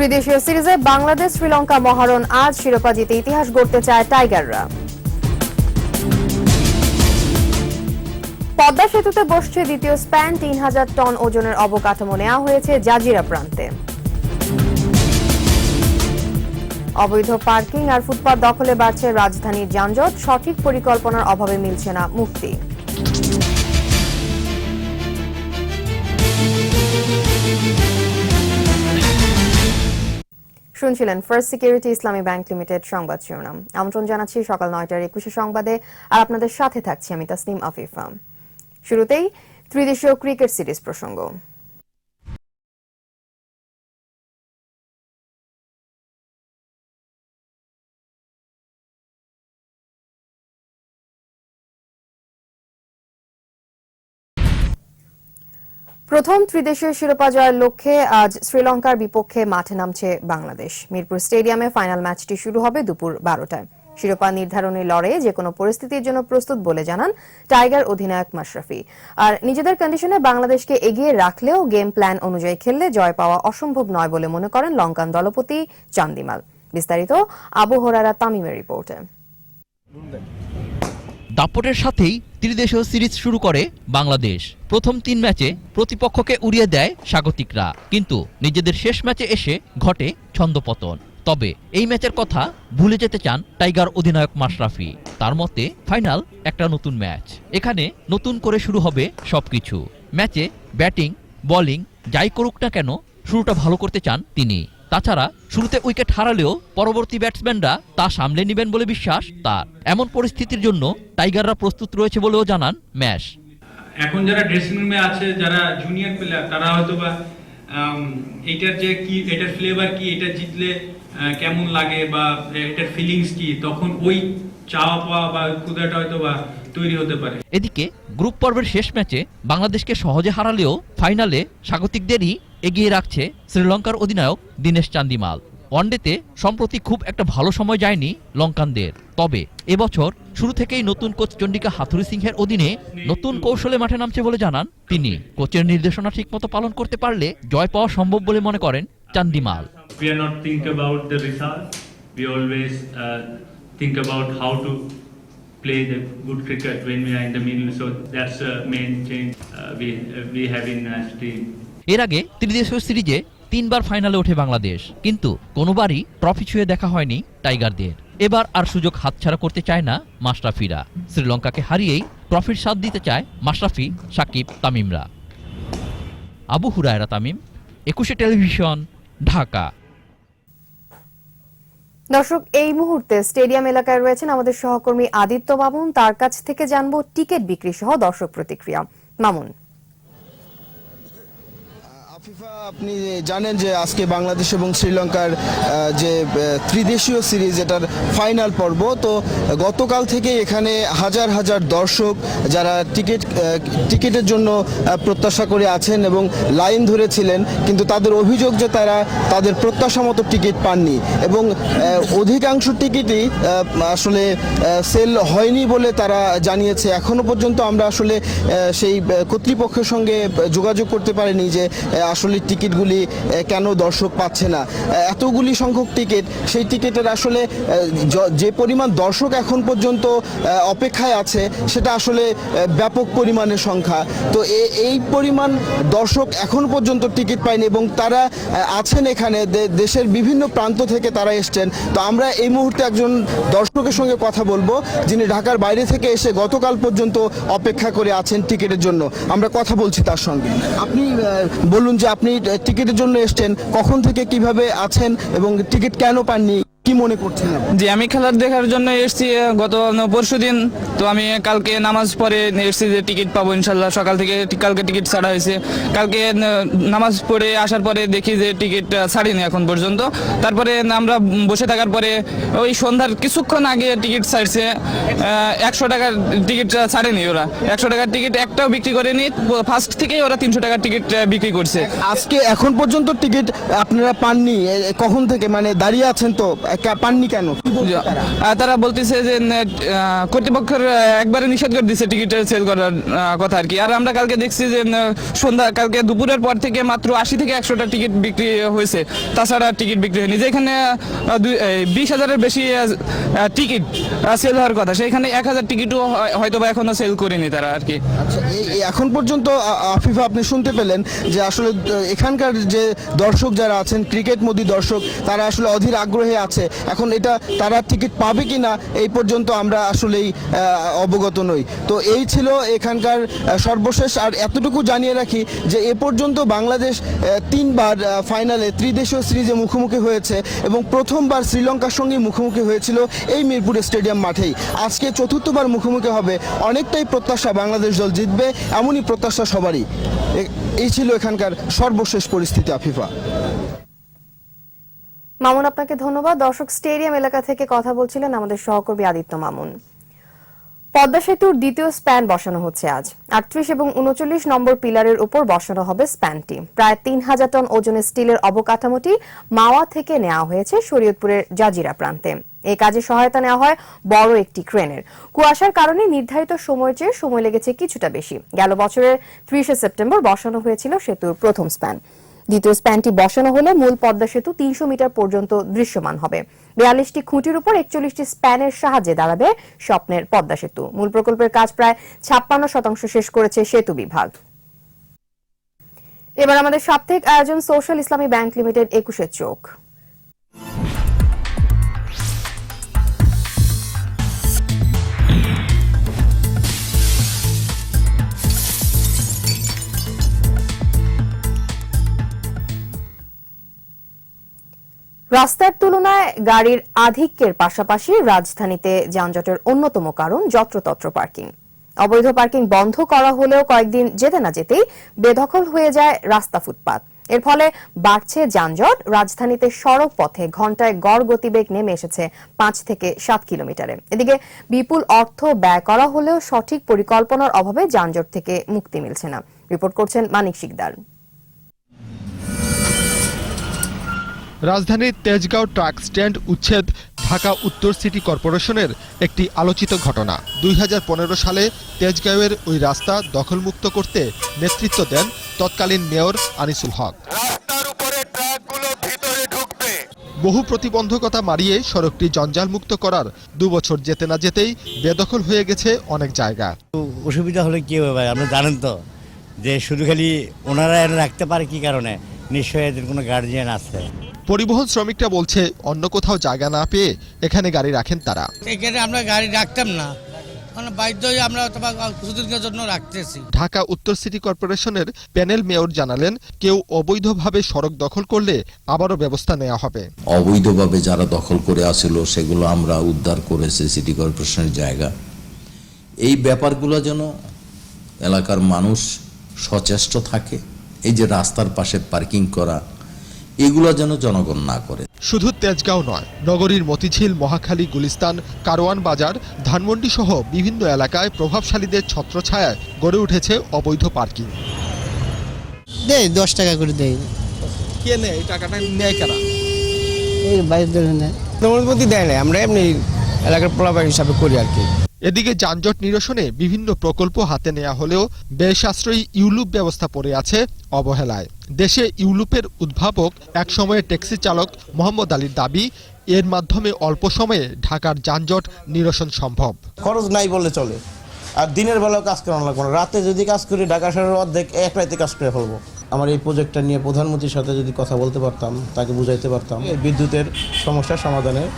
ত্রিদেশীয় সিরিজে বাংলাদেশ, শ্রীলঙ্কা মহারণ। আজ শিরোপা জিতে ইতিহাস গড়তে চায় টাইগাররা। পদ্মা সেতুতে বসছে দ্বিতীয় স্প্যান, তিন হাজার টন ওজনের অবকাঠামো নেওয়া হয়েছে জাজিরা প্রান্তে। অবৈধ পার্কিং আর ফুটপাত দখলে বাড়ছে রাজধানীর যানজট, সঠিক পরিকল্পনার অভাবে মিলছে না মুক্তি। শুনছিলেন First Security Islami bank limited সংবাদ শিরোনাম। আমন্ত্রণ জানাচ্ছি সকাল নয়টার একুশে সংবাদে। আর আপনাদের সাথে থাকছি আমি তাসনিম আফিফা। শুরুতেই ত্রিদেশীয় ক্রিকেট সিরিজ প্রসঙ্গ। প্রথম ত্রিদেশীয় শিরোপা জয়ের লক্ষ্যে আজ শ্রীলঙ্কার বিপক্ষে মাঠে নামছে বাংলাদেশ। মিরপুর স্টেডিয়ামে ফাইনাল ম্যাচটি শুরু হবে দুপুর বারোটায়। শিরোপা নির্ধারণী লড়াইয়ে যে কোনো পরিস্থিতির জন্য প্রস্তুত বলে জানান টাইগার অধিনায়ক মাশরাফি। আর নিজেদের কন্ডিশনে বাংলাদেশকে এগিয়ে রাখলেও গেম প্ল্যান অনুযায়ী খেললে জয় পাওয়া অসম্ভব নয় বলে মনে করেন লঙ্কান দলপতি চান্দিমাল। বিস্তারিত আবু হরারা তামিমের রিপোর্টে। দাপটের সাথেই ত্রিদেশীয় সিরিজ শুরু করে বাংলাদেশ। প্রথম তিন ম্যাচে প্রতিপক্ষকে উড়িয়ে দেয় স্বাগতিকরা। কিন্তু নিজেদের শেষ ম্যাচে এসে ঘটে ছন্দপতন। তবে এই ম্যাচের কথা ভুলে যেতে চান টাইগার অধিনায়ক মাশরাফি। তার মতে, ফাইনাল একটা নতুন ম্যাচ। এখানে নতুন করে শুরু হবে সবকিছু। ম্যাচে ব্যাটিং, বোলিং, যাই করুক না কেন, শুরুটা ভালো করতে চান তিনি। তাছাড়া শুরুতে উইকেট হারালেও পরবর্তী ব্যাটসম্যানরা তা সামলে নেবেন বলে বিশ্বাস তার। এমন পরিস্থিতির জন্য টাইগাররা প্রস্তুত রয়েছে বলেও জানান ম্যাশ। এখন যারা ড্রেসিং রুমে আছে, যারা জুনিয়র প্লেয়ার তারা হয়তো বা এটার যে কি, এটার ফ্লেভার কি, এটা জিতলে কেমন লাগে বা এটার ফিলিংস কি, তখন ওই চাওয়া পাওয়া বা ক্ষুদাটা হয়তো বা তৈরি হতে পারে। এদিকে গ্রুপ পর্বের শেষ ম্যাচে বাংলাদেশকে সহজে হারালেও ফাইনালে স্বাগতিকদেরই এগিয়ে রাখছে শ্রীলঙ্কার অধিনায়ক দীনেশ চান্দিমাল। ওয়ানডেতে সম্প্রতি খুব একটা ভালো সময় যায়নি লঙ্কানদের। তবে এবছর শুরু থেকেই নতুন কোচ চন্ডিকা হাথুরি সিংহের অধীনে নতুন কৌশলে মাঠে নামছে বলে জানান তিনি। কোচের নির্দেশনা ঠিকমতো পালন করতে পারলে জয় পাওয়া সম্ভব বলে মনে করেন Chandimal. We are not think about the result. We always uh, think about how to play the good cricket when we are in the middle. So that's the main change uh, we uh, we have in as team. এর আগে ত্রিদেশীয় সিরিজে তিনবার ফাইনালে ওঠে বাংলাদেশ কিন্তু কোনোবারই trophy ছুঁয়ে দেখা হয়নি টাইগারদের এবার আর সুযোগ হাতছাড়া করতে চায় না মাশরাফিরা শ্রীলঙ্কাকে হারিয়েই ট্রফির স্বাদ দিতে চায় মাশরাফি সাকিব তামিমরা আবু হুরায়রা তামিম একুশে টেলিভিশন ঢাকা দর্শক, এই মুহূর্তে স্টেডিয়াম এলাকায় রয়েছেন আমাদের সহকর্মী আদিত্য মামুন। তার কাছ থেকে জানব টিকিট বিক্রি সহ দর্শক প্রতিক্রিয়া। মামুন আফিফা আপনি জানেন যে আজকে বাংলাদেশ এবং শ্রীলঙ্কার যে ত্রিদেশীয় সিরিজ এটার ফাইনাল পর্ব, তো গতকাল থেকে এখানে হাজার হাজার দর্শক যারা টিকিট টিকিটের জন্য প্রত্যাশা করে আছেন এবং লাইন ধরেছিলেন, কিন্তু তাদের অভিযোগ যে তারা তাদের প্রত্যাশা মতো টিকিট পাননি এবং অধিকাংশ টিকিটই আসলে সেল হয়নি বলে তারা জানিয়েছে। এখনও পর্যন্ত আমরা আসলে সেই কর্তৃপক্ষের সঙ্গে যোগাযোগ করতে পারিনি যে আসলে টিকিটগুলি কেন দর্শক পাচ্ছে না? এতগুলি সংখ্যক টিকিট, সেই টিকিটের আসলে যে পরিমাণ দর্শক এখন পর্যন্ত অপেক্ষায় আছে, সেটা আসলে ব্যাপক পরিমাণের সংখ্যা। তো এই পরিমাণ দর্শক এখন পর্যন্ত টিকিট পায়নি এবং তারা আছেন এখানে দেশের বিভিন্ন প্রান্ত থেকে তারা এসছেন। তো আমরা এই মুহূর্তে একজন দর্শকের সঙ্গে কথা বলব, যিনি ঢাকার বাইরে থেকে এসে গতকাল পর্যন্ত অপেক্ষা করে আছেন টিকিটের জন্য। আমরা কথা বলছি তার সঙ্গে। আপনি বলুন যে আপনি টিকিটের জন্য এসছেন কখন থেকে কীভাবে আছেন এবং টিকিট কেন পাননি? কি মনে করছেন? জি আমি খেলার দেখার জন্য এসেছি গত পরশু দিন। তো আমি কালকে নামাজ পড়ে এসেছি যে টিকিট পাবো ইনশাল্লাহ। সকাল থেকে কালকে টিকিট ছাড়া হয়েছে। কালকে নামাজ পড়ে আসার পরে দেখি যে টিকিট ছাড়িনি এখন পর্যন্ত। তারপরে আমরা বসে থাকার পরে ওই সন্ধ্যার কিছুক্ষণ আগে টিকিট ছাড়ছে একশো টাকার টিকিট ছাড়েনি ওরা। একশো টাকার টিকিট একটাও বিক্রি করেনি ফার্স্ট থেকেই ওরা তিনশো টাকার টিকিট বিক্রি করছে। আজকে এখন পর্যন্ত টিকিট আপনারা পাননি কখন থেকে? মানে দাঁড়িয়ে আছেন তো পাননি কেন? তারা? তারা বলতেছে যে কর্তৃপক্ষের একবারে নিষেধ করে দিচ্ছে টিকিটের সেল করার কথা আর কি। আর আমরা কালকে দেখছি যে সন্ধ্যা কালকে দুপুরের পর থেকে মাত্র আশি থেকে একশোটা টিকিট বিক্রি হয়েছে। তাছাড়া টিকিট বিক্রি হয়নি। যেখানে বিশ হাজারের বেশি টিকিট সেল হওয়ার কথা সেখানে এক হাজার টিকিটও হয়তো বা এখনও সেল করেনি তারা আর কি। আচ্ছা এখন পর্যন্ত আফিফা আপনি শুনতে পেলেন যে আসলে এখানকার যে দর্শক যারা আছেন ক্রিকেট মোদী দর্শক তারা আসলে অধীর আগ্রহে আছে। এখন এটা তারা টিকিট পাবে কিনা, এই পর্যন্ত আমরা আসলেই অবগত নই। তো এই ছিল এখানকার সর্বশেষ। আর এতটুকু জানিয়ে রাখি যে এ পর্যন্ত বাংলাদেশ তিনবার ফাইনালে ত্রিদেশীয় সিরিজে মুখোমুখি হয়েছে এবং প্রথমবার শ্রীলঙ্কার সঙ্গে মুখোমুখি হয়েছিল এই মিরপুর স্টেডিয়াম মাঠেই। আজকে চতুর্থবার মুখোমুখি হবে, অনেকটাই প্রত্যাশা বাংলাদেশ দল জিতবে, এমনই প্রত্যাশা সবারই। এই ছিল এখানকার সর্বশেষ পরিস্থিতি, আফিফা। মামুন, আপনাকে ধন্যবাদ। দর্শক, স্টেডিয়াম এলাকা থেকে কথা বলছিলেন আমাদের সহকর্মী আদিত্য মামুন। পদ্মা সেতুর দ্বিতীয় স্প্যান বসানো হচ্ছে আজ। আটত্রিশ এবং উনচল্লিশ নম্বর পিলারের উপর বসানো হবে স্প্যানটি। প্রায় তিন হাজার টন ওজনের স্টিলের অবকাঠামোটি মাওয়া থেকে নেওয়া হয়েছে শরীয়তপুরের জাজিরা প্রান্তে। এই কাজে সহায়তা নেওয়া হয় বড় একটি ক্রেনের। কুয়াশার কারণে নির্ধারিত সময়ের চেয়ে সময় লেগেছে কিছুটা বেশি। গেল বছরের ত্রিশে সেপ্টেম্বর বসানো হয়েছিল সেতুর প্রথম স্প্যান। দ্বিতীয় স্প্যানটি বসানো হলে মূল পদ্মা সেতু তিনশো মিটার পর্যন্ত দৃশ্যমান হবে। বিয়াল্লিশটি খুঁটির উপর একচল্লিশটি স্প্যানের সাহায্যে দাঁড়াবে স্বপ্নের পদ্মা সেতু। মূল প্রকল্পের কাজ প্রায় ছাপ্পান্ন শতাংশ শেষ করেছে সেতু বিভাগ। এবার আমাদের সাপ্তাহিক আয়োজন সোশ্যাল ইসলামী ব্যাংক লিমিটেড একুশের চোখ। রাস্তার তুলনায় গাড়ির আধিক্যের পাশাপাশি রাজধানীতে যানজটের অন্যতম কারণ যত্রতত্র পার্কিং। অবৈধ পার্কিং বন্ধ করা হলেও কয়েকদিন যেতে না যেতেই বেদখল হয়ে যায় রাস্তা ফুটপাত। এর ফলে বাড়ছে যানজট। রাজধানীতে সড়ক পথে ঘন্টায় গড় গতিবেগ নেমে এসেছে পাঁচ থেকে সাত কিলোমিটারে। এদিকে বিপুল অর্থ ব্যয় করা হলেও সঠিক পরিকল্পনার অভাবে যানজট থেকে মুক্তি মিলছে না। রিপোর্ট করছেন মানিক শিকদার। রাজধানীর তেজগাঁও ট্রাক স্ট্যান্ড উচ্ছেদ ঢাকা উত্তর সিটি কর্পোরেশনের একটি আলোচিত ঘটনা। দুই হাজার পনেরো সালে তেজগাঁওয়ের ওই রাস্তা দখলমুক্ত করতে নেতৃত্ব দেন তৎকালীন মেয়র আনিসুল হক। রাস্তার উপরে ট্রাকগুলো বহু প্রতিবন্ধকতা মারিয়ে সড়কটি জঞ্জালমুক্ত করার দুবছর যেতে না যেতেই বেদখল হয়ে গেছে অনেক জায়গা। অসুবিধা হলে কি হবে ভাই? আপনি জানেন তো যে শুধু খালি ওনারা রাখতে পারে কি কারণে? নিশ্চয়ই এদের কোনো গার্জিয়ান আছে। পরিবহন শ্রমিকরা বলছে অন্য কোথাও জায়গা না পেয়ে এখানে গাড়ি রাখেন তারা। এখানে আমরা গাড়ি রাখতাম না। আমরা কিছুদিনের জন্য রাখতেছি। ঢাকা উত্তর সিটি কর্পোরেশনের প্যানেল মেয়র জানালেন কেউ অবৈধভাবে সড়ক দখল করলে আবারও ব্যবস্থা নেওয়া হবে। অবৈধভাবে যারা দখল করে আসিল সেগুলো আমরা উদ্ধার করেছি সিটি কর্পোরেশনের জায়গা। এই ব্যাপারগুলো যেন এলাকার মানুষ সচেষ্ট থাকে এই যে রাস্তার পাশে পার্কিং করা এগুলো যেন জনগণ না করে। শুধু তেজগাঁও নয় নগরীর মতিঝিল মহাখালী গুলিস্তান কারওয়ান বাজার ধানমন্ডি সহ বিভিন্ন এলাকায় প্রভাবশালীদের ছত্রছায়ায় গড়ে উঠেছে অবৈধ পার্কিং। দেই দশ টাকা করে দেই। কে নেয়? এই টাকাটা নেয় কারা? এই নেয়। দেয় না আমরা এমনি এলাকার পোলাপাই হিসাবে করি আর কি। এদিকে যানজট নিরসনে বিভিন্ন প্রকল্প হাতে নেওয়া হলেও ব্যয়সাশ্রয়ী ইউলুপ ব্যবস্থা পড়ে আছে অবহেলায়। দেশে ইউলুপের উদ্ভাবক একসময়ের ট্যাক্সি চালক মোহাম্মদ আলীর দাবি, এর মাধ্যমে অল্প সময়ে ঢাকার যানজট নিরসন সম্ভব। খরচ নাই বলে চলে। আর দিনের বেলাও কাজ করানো লাগবে না। রাতে যদি কাজ করি, ঢাকা শহরের অর্ধেক এক রাতে কাজ করে ফেলব। আমার এই প্রজেক্টটা নিয়ে প্রধানমন্ত্রীর সাথে যদি কথা বলতে পারতাম, তাকে বুঝাইতে পারতাম বিদ্যুতের সমস্যার সমাধানের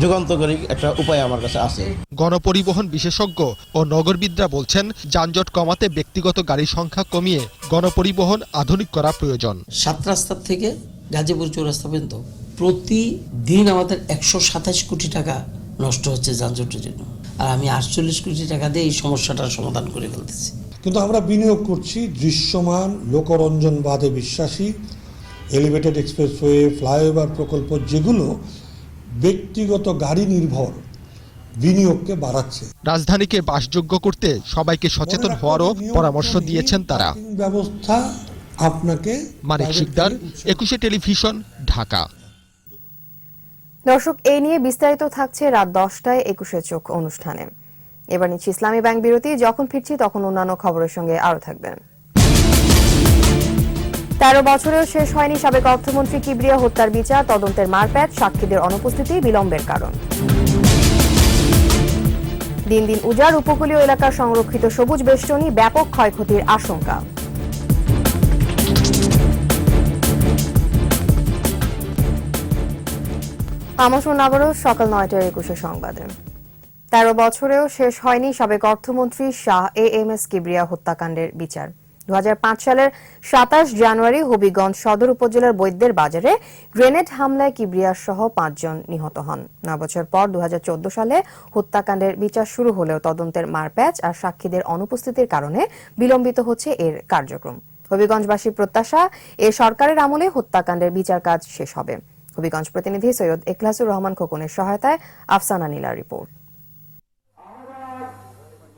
যুগান্তকারী একটা উপায় আমার কাছে আছে। গণপরিবহন বিশেষজ্ঞ ও নগরবিদরা বলছেন যানজট কমাতে ব্যক্তিগত গাড়ির সংখ্যা কমিয়ে গণপরিবহন আধুনিক করা প্রয়োজন। সাত রাস্তার থেকে গাজীপুর চৌরাস্তা পর্যন্ত প্রতিদিন আমাদের একশো সাতাশ কোটি টাকা নষ্ট হচ্ছে যানজটের জন্য। আর আমি আটচল্লিশ কোটি টাকা দিয়ে এই সমস্যাটার সমাধান করে ফেলতেছি। কিন্তু আমরা বিনিয়োগ করছি দৃশ্যমান লোকরঞ্জনবাদে বিশ্বাসী এলিভেটেড এক্সপ্রেসওয়ে ফ্লাইওভার প্রকল্প যেগুলো ব্যক্তিগত গাড়ি নির্ভর বিনিয়োগকে বাড়াচ্ছে। রাজধানীকে বাসযোগ্য করতে সবাইকে সচেতন হওয়ারও পরামর্শ দিয়েছেন তারা। ব্যবস্থা আপনাকে মানিক শিকদার একুশে টেলিভিশন ঢাকা। দর্শক এই নিয়ে বিস্তারিত থাকছে রাত দশটায় একুশে চোখ অনুষ্ঠানে। এবার নিচ্ছি ইসলামী ব্যাংক বিরতি যখন ফিরছি তখন অন্যান্য খবরের সঙ্গে আরও থাকবেন। তেরো বছরেও শেষ হয়নি সাবেক অর্থমন্ত্রী কিবরিয়া হত্যার বিচার, তদন্তের মারপ্যাট, সাক্ষীদের অনুপস্থিতি বিলম্বের কারণ। দিন দিন উজাড় উপকূলীয় এলাকার সংরক্ষিত সবুজ বেষ্টনী ব্যাপক ক্ষয়ক্ষতির আশঙ্কা। সকাল নয়টার একুশে সংবাদে। তেরো বছরেও শেষ হয়নি সাবেক অর্থমন্ত্রী Shah A M S Kibria হত্যাকাণ্ডের বিচার। দুহাজার পাঁচ সালের সাতাশ জানুয়ারি হবিগঞ্জ সদর উপজেলার বৈদ্যের বাজারে গ্রেনেড হামলায় কিবরিয়া সহ পাঁচজন নিহত হন। নয় বছর পর দু হাজার চোদ্দ সালে হত্যাকাণ্ডের বিচার শুরু হলেও তদন্তের মারপ্যাচ আর সাক্ষীদের অনুপস্থিতির কারণে বিলম্বিত হচ্ছে এর কার্যক্রম। হবিগঞ্জবাসীর প্রত্যাশা, এ সরকারের আমলে হত্যাকাণ্ডের বিচার কাজ শেষ হবে। হবিগঞ্জ প্রতিনিধি সৈয়দ এখলাসুর রহমান খোকনের সহায়তায় আফসানা নীলার রিপোর্ট।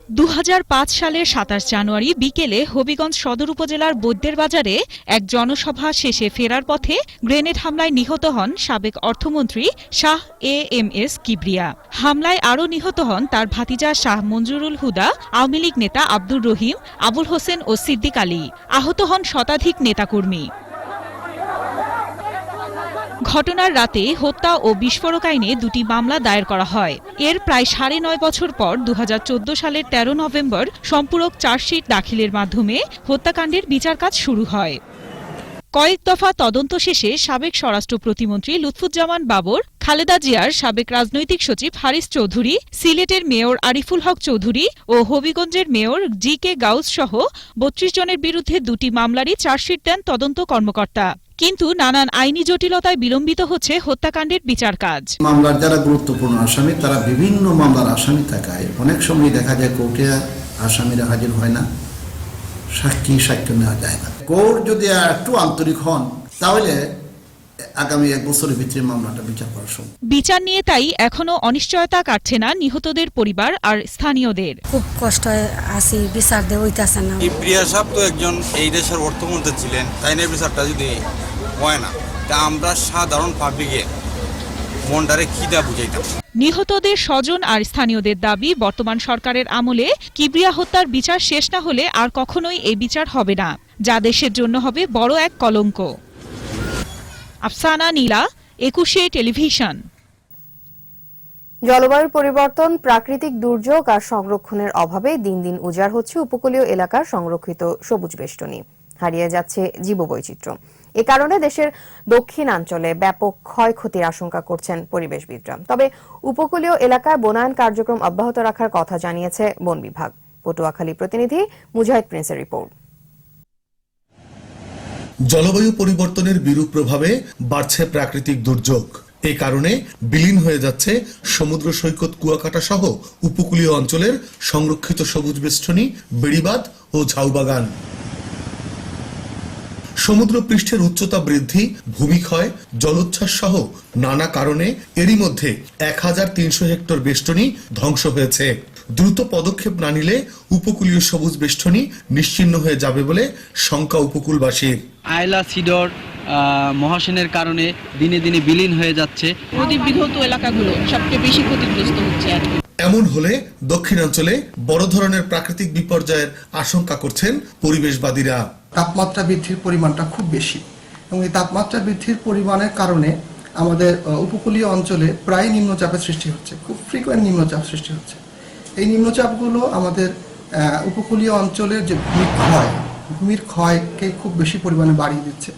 দু হাজার পাঁচ সালের সাতাশ জানুয়ারি বিকেলে হবিগঞ্জ সদর উপজেলার বৈদ্যের বাজারে এক জনসভা শেষে ফেরার পথে গ্রেনেড হামলায় নিহত হন সাবেক অর্থমন্ত্রী Shah A M S Kibria. হামলায় আরও নিহত হন তার ভাতিজা শাহ মঞ্জুরুল হুদা, আওয়ামী লীগ নেতা আব্দুর রহিম, আবুল হোসেন ও সিদ্দিক আলী। আহত হন শতাধিক নেতাকর্মী। ঘটনার রাতে হত্যা ও বিস্ফোরক আইনে দুটি মামলা দায়ের করা হয়। এর প্রায় সাড়ে নয় বছর পর দুহাজার চোদ্দ সালের ১৩ নভেম্বর সম্পূরক চার্জশিট দাখিলের মাধ্যমে হত্যাকাণ্ডের বিচার কাজ শুরু হয়। কয়েক দফা তদন্ত শেষে সাবেক স্বরাষ্ট্র প্রতিমন্ত্রী লুৎফুজ্জামান বাবর, খালেদা জিয়ার সাবেক রাজনৈতিক সচিব হারিস চৌধুরী, সিলেটের মেয়র আরিফুল হক চৌধুরী ও হবিগঞ্জের মেয়র জি কে গাউস সহ বত্রিশ জনের বিরুদ্ধে দুটি মামলারই চার্জশিট দেন তদন্ত কর্মকর্তা। কিন্তু নানান আইনি জটিলতায় বিলম্বিত হচ্ছে হত্যাকাণ্ডের বিচার কাজ। মামলার যারা গুরুত্বপূর্ণ আসামি, তারা বিভিন্ন মামলার আসামি থাকায় অনেক সময় দেখা যায় কোর্টে আসামিরা হাজির হয় না, সাক্ষী সাক্ষ্য নেওয়া যায় না। কোর্ট যদি একটু আন্তরিক হন, তাহলে আগামী এক বছরের ভিতরে মামলাটা বিচার করা সম্ভব। বিচার নিয়ে তাই এখনও অনিশ্চয়তা কাটছে না নিহতদের পরিবার আর স্থানীয়দের। খুব কষ্ট আছি বিচার দিয়ে হইতাছে না। প্রিয়া সাহেব তো একজন এই দেশের অর্থমন্ত্রী ছিলেন তাই না বিচারটা যদি হয় না তা আমরা সাধারণ পাবলিকে মনটারে খিদা বুঝাইতাম। নিহতদের স্বজন আর স্থানীয়দের দাবি বর্তমান সরকারের আমলে কিবরিয়া হত্যার বিচার শেষ না হলে আর কখনোই এই বিচার হবে না। যা দেশের জন্য হবে বড় এক কলঙ্ক। আফসানা নীলা, একুশে টেলিভিশন। জলবায়ুর পরিবর্তন, প্রাকৃতিক দুর্যোগ আর সংরক্ষণের অভাবে দিন দিন উজাড় হচ্ছে উপকূলীয় এলাকার সংরক্ষিত সবুজ বেষ্টনী। হারিয়ে যাচ্ছে জীববৈচিত্র্য। এ কারণে দেশের দক্ষিণাঞ্চলে ব্যাপক ক্ষয়ক্ষতির আশঙ্কা করছেন পরিবেশবিদরা। তবে উপকূলীয় এলাকায় বনায়ন কার্যক্রম অব্যাহত রাখার কথা জানিয়েছে বন বিভাগ। পটুয়াখালী প্রতিনিধি মুজাহিদ প্রিন্সের রিপোর্ট। জলবায়ু পরিবর্তনের বিরূপ প্রভাবে বাড়ছে প্রাকৃতিক দুর্যোগ। এ কারণে বিলীন হয়ে যাচ্ছে সমুদ্র সৈকত কুয়াকাটা সহ উপকূলীয় অঞ্চলের সংরক্ষিত সবুজ বেষ্টনী, বেড়িবাঁধ ও ঝাউবাগান সমুদ্র পৃষ্ঠের উচ্চতা বৃদ্ধি, ভূমিক্ষয়, জলোচ্ছ্বাস সহ নানা কারণে এরই মধ্যে এক হাজার তিনশো হেক্টর বেষ্টনী ধ্বংস হয়েছে। দ্রুত পদক্ষেপ না নিলে উপকূলীয় সবুজ বেষ্টনী নিশ্চিহ্ন হয়ে যাবে বলে শঙ্কা উপকূলবাসীর। আয়লা সিডর মহাসেনের কারণে দিনে দিনে বিলীন হয়ে যাচ্ছে। নদীবিধৌত এলাকাগুলো সবচেয়ে বেশি ক্ষতিগ্রস্ত হচ্ছে এমন হলে দক্ষিণাঞ্চলে বড় ধরনের প্রাকৃতিক বিপর্যয়ের আশঙ্কা করছেন পরিবেশবাদীরা। তাপমাত্রা বৃদ্ধির পরিমাণটা খুব বেশি এবং এই তাপমাত্রা বৃদ্ধির পরিমাণের কারণে আমাদের আহ, উপকূলীয় অঞ্চলে প্রায় নিম্নচাপের সৃষ্টি হচ্ছে খুব ফ্রিকোয়েন্ট নিম্নচাপ সৃষ্টি হচ্ছে। এই নিম্নচাপগুলো আমাদের উপকূলীয় অঞ্চলের যে ভূমির ক্ষয়, ভূমির ক্ষয়কে খুব বেশি পরিমাণে বাড়িয়ে দিচ্ছে।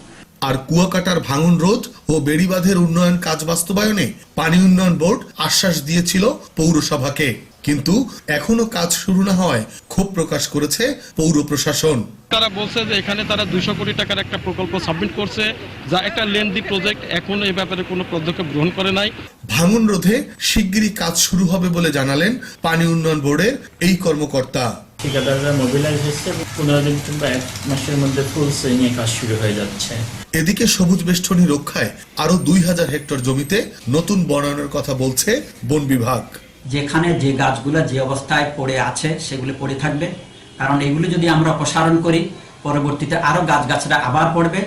আর কুয়াকাটার ভাঙন রোধ ও বেড়িবাঁধের উন্নয়ন কাজ বাস্তবায়নে পানি উন্নয়ন বোর্ড আশ্বাস দিয়েছিল পৌরসভাকে। কিন্তু এখনও কাজ শুরু না হওয়ায় ক্ষোভ প্রকাশ করেছে পৌর প্রশাসন। তারা বলছে যে এখানে তারা দুশো কোটি টাকার একটা প্রকল্প সাবমিট করছে যা একটা লেন্দি প্রজেক্ট এখনও এই ব্যাপারে কোনো পদক্ষেপ গ্রহণ করে নাই। ভাঙন রোধে শিগগিরই কাজ শুরু হবে বলে জানালেন পানি উন্নয়ন বোর্ডের এই কর্মকর্তা। ঠিকাদাররা মোবিলাইজ হচ্ছে পনেরো দিন কিংবা এক মাসের মধ্যে ফুল সুইং এ কাজ শুরু হয়ে যাচ্ছে। এদিকে সবুজ বেষ্টনী রক্ষায় আরও দুই হাজার হেক্টর জমিতে নতুন বনায়নের কথা বলছে বন বিভাগ। যেখানে যে গাছগুলো যে অবস্থায় পড়ে আছে সেগুলো পড়ে থাকবে। কারণ এগুলো যদি আমরা অপসারণ করি পরবর্তীতে আরও গাছগাছরা আবার পড়বে।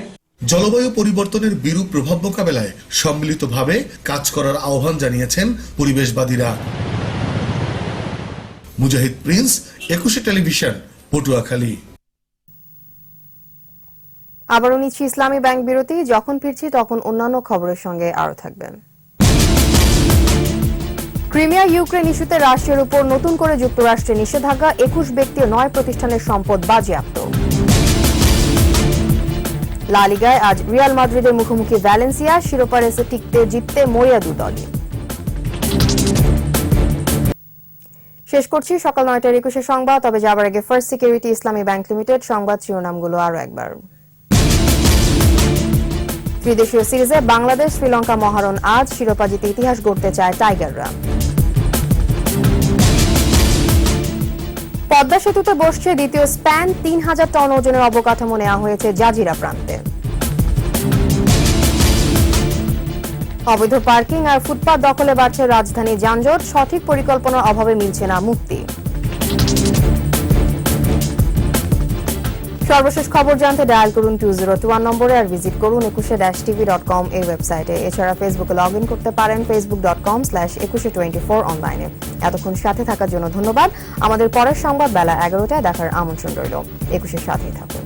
জলবায়ু পরিবর্তনের বিরূপ প্রভাব মোকাবেলায় সম্মিলিতভাবে কাজ করার আহ্বান জানিয়েছেন পরিবেশবাদীরা। Mujahid Prince Ekushey television Patuakhali. আবারও নিচ্ছি ইসলামী ব্যাংক বিরতি। যখন ফিরছি তখন অন্যান্য খবরের সঙ্গে আরও থাকবেন। ক্রিমিয়া ইউক্রেন ইস্যুতে রাশিয়ার উপর নতুন করে যুক্তরাষ্ট্রের নিষেধাজ্ঞা, একুশ ব্যক্তি ও নয় প্রতিষ্ঠানের সম্পদ বাজেয়াপ্ত। লা লিগায় আজ রিয়াল মাদ্রিদের মুখোমুখি ভ্যালেন্সিয়া শিরোপা রেসে টিকতে জিততে মরিয়া দু দলই শেষ করছি সকাল নয়টার একুশে সংবাদ, তবে যাবার আগে First Security Islami bank limited সংবাদ শিরোনামগুলো আরও একবার। ত্রিদেশীয় সিরিজে বাংলাদেশ, শ্রীলঙ্কা মহারণ আজ, শিরোপা জিতে ইতিহাস গড়তে চায় টাইগাররা। পদ্মা সেতুতে বসছে দ্বিতীয় স্প্যান। তিন হাজার টন ওজনের অবকাঠামো নেওয়া হয়েছে জাজিরা প্রান্তে। অবৈধ পার্কিং আর ফুটপাত দখলে বাড়ছে রাজধানী যানজট। সঠিক পরিকল্পনার অভাবে মিলছে না মুক্তি। সর্বশেষ খবর জানতে ডায়াল করুন টু জিরো টু ওয়ান নম্বরে আর ভিজিট করুন একুশে ড্যাশ টিভি ডট কম এই ওয়েবসাইটে এছাড়া ফেসবুকে লগ ইন করতে পারেন Facebook dot com slash Ekushey twenty four অনলাইনে এতক্ষণ সাথে থাকার জন্য ধন্যবাদ। আমাদের পরের সংবাদ বেলা এগারোটায় দেখার আমন্ত্রণ রইল। একুশের সাথেই থাকুন।